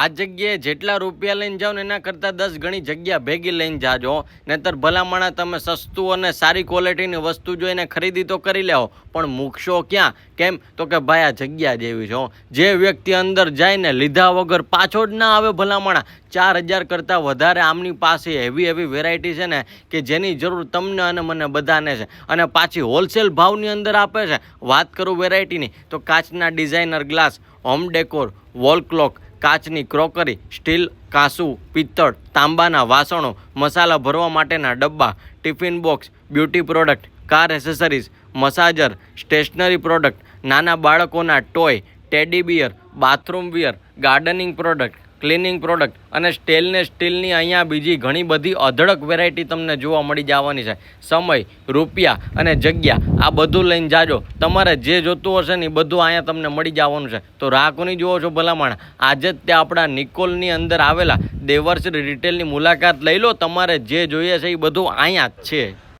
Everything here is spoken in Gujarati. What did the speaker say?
આ જગ્યાએ જેટલા રૂપિયા લઈને જાઓ ને એના કરતાં દસ ગણી જગ્યા ભેગી લઈને જાજો. નહીતર ભલામણા તમે સસ્તું અને સારી ક્વોલિટીની વસ્તુ જોઈને ખરીદી તો કરી લેવો પણ મૂકશો ક્યાં? કેમ? તો કે ભાઈ, આ જગ્યા જેવી છે જે વ્યક્તિ અંદર જાય ને લીધા વગર પાછો જ ના આવે ભલામણા. ચાર હજાર કરતાં વધારે આમની પાસે એવી એવી વેરાયટી છે ને કે જેની જરૂર તમને અને મને બધાને છે. અને પાછી હોલસેલ ભાવની અંદર આપે છે. વાત કરું વેરાયટીની તો કાચના designer glass home decor wall clock કાચની ક્રોકરી, સ્ટીલ કાંસુ, પિત્તળ, તાંબાના વાસણો, મસાલા ભરવા માટેના ડબ્બા, tiffin box, beauty product, car accessories, massager, stationery product, નાના બાળકોના toy, teddy bear, bathroom wear, gardening product. Cleaning product અને સ્ટેનલેસ સ્ટીલની અહીંયા બીજી ઘણી બધી અઢળક વેરાયટી તમને જોવા મળી જવાની છે. સમય, રૂપિયા અને જગ્યા, આ બધું લઈને જાજો. તમારે જે જોતું હશે ને એ બધું અહીંયા તમને મળી જવાનું છે. તો રાહ કોની જુઓ છો ભલામણ. આજે જ તે આપણા નિકોલની અંદર આવેલા દેવર્ષ રિટેલની મુલાકાત લઈ લો. તમારે જે જોઈએ છે એ બધું અહીંયા જ છે.